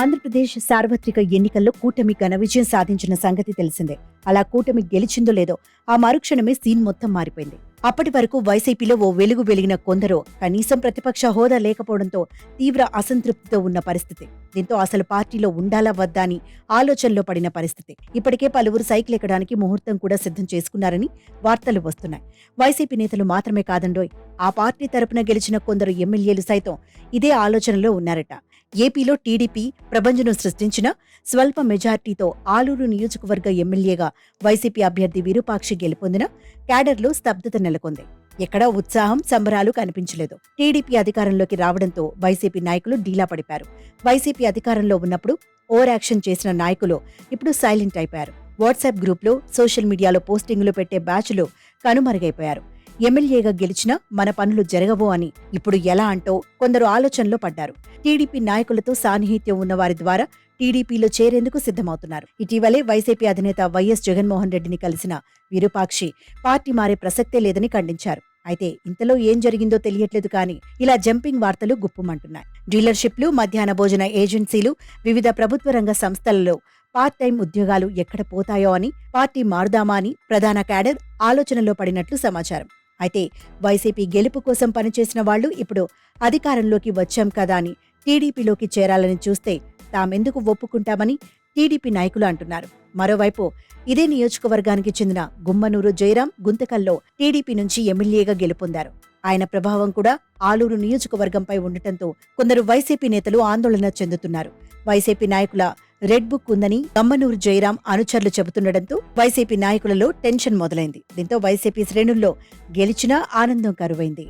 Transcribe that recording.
ఆంధ్రప్రదేశ్ సార్వత్రిక ఎన్నికల్లో కూటమి ఘన విజయం సాధించిన సంగతి తెలిసిందే. అలా కూటమి గెలిచిందో లేదో ఆ మరుక్షణమే సీన్ మొత్తం మారిపోయింది. అప్పటి వరకు వైసీపీలో ఓ వెలుగు వెలిగిన కొందరు కనీసం ప్రతిపక్ష హోదా లేకపోవడంతో తీవ్ర అసంతృప్తితో ఉన్న పరిస్థితి. దీంతో అసలు పార్టీలో ఉండాలా వద్దా అని ఆలోచనలో పడిన పరిస్థితి. ఇప్పటికే పలువురు సైకిల్ ఎక్కడానికి ముహూర్తం కూడా సిద్ధం చేసుకున్నారని వార్తలు వస్తున్నాయి. వైసీపీ నేతలు మాత్రమే కాదండోయ్ ఆ పార్టీ తరపున గెలిచిన కొందరు ఎమ్మెల్యేలు సైతం ఇదే ఆలోచనలో ఉన్నారట. ఏపీలో టీడీపీ ప్రభంజనం సృష్టించిన స్వల్ప మెజార్టీతో ఆలూరు నియోజకవర్గ ఎమ్మెల్యేగా వైసీపీ అభ్యర్థి విరూపాక్షి గెలుపొందిన క్యాడర్లో స్తబ్దత నెలకొంది. ఎక్కడా ఉత్సాహం సంబరాలు కనిపించలేదు. టీడీపీ అధికారంలోకి రావడంతో వైసీపీ నాయకులు డీలా పడిపారు వైసీపీ అధికారంలో ఉన్నప్పుడు ఓవర్ యాక్షన్ చేసిన నాయకులు ఇప్పుడు సైలెంట్ అయిపోయారు. వాట్సాప్ గ్రూప్లో సోషల్ మీడియాలో పోస్టింగులు పెట్టే బ్యాచ్లు కనుమరుగైపోయారు. ఎమ్మెల్యేగా గెలిచినా మన పనులు జరగవు అని ఇప్పుడు ఎలా అంటో కొందరు ఆలోచనలో పడ్డారు. టీడీపీ నాయకులతో సాన్నిహిత్యం ఉన్న వారి ద్వారా టీడీపీలో చేరేందుకు సిద్ధమవుతున్నారు. ఇటీవలే వైసీపీ అధినేత వైఎస్ జగన్మోహన్ రెడ్డిని కలిసిన విరూపాక్షి పార్టీ మారే ప్రసక్తే లేదని ఖండించారు. అయితే ఇంతలో ఏం జరిగిందో తెలియట్లేదు కానీ ఇలా జంపింగ్ వార్తలు గుప్పుమంటున్నాయి. డీలర్షిప్లు మధ్యాహ్న భోజన ఏజెన్సీలు వివిధ ప్రభుత్వ రంగ సంస్థలలో పార్ట్ టైం ఉద్యోగాలు ఎక్కడ పోతాయో అని పార్టీ మారుదామా అని ప్రధాన క్యాడర్ ఆలోచనలో పడినట్లు సమాచారం. అయితే వైసీపీ గెలుపు కోసం పనిచేసిన వాళ్ళు ఇప్పుడు అధికారంలోకి వచ్చాం కదా అని టీడీపీలోకి చేరాలని చూస్తే తామెందుకు ఒప్పుకుంటామని టీడీపీ నాయకులు అంటున్నారు. మరోవైపు ఇదే నియోజకవర్గానికి చెందిన గుమ్మనూరు జయరాం గుంతకల్లో టీడీపీ నుంచి ఎమ్మెల్యేగా గెలుపొందారు. ఆయన ప్రభావం కూడా ఆలూరు నియోజకవర్గంపై ఉండటంతో కొందరు వైసీపీ నేతలు ఆందోళన చెందుతున్నారు. వైసీపీ నాయకుల రెడ్ బుక్ ఉందని గమ్మనూరు జయరాం అనుచరులు చెబుతుండటంతో వైసీపీ నాయకులలో టెన్షన్ మొదలైంది. దీంతో వైసీపీ శ్రేణుల్లో గెలిచినా ఆనందం కరువైంది.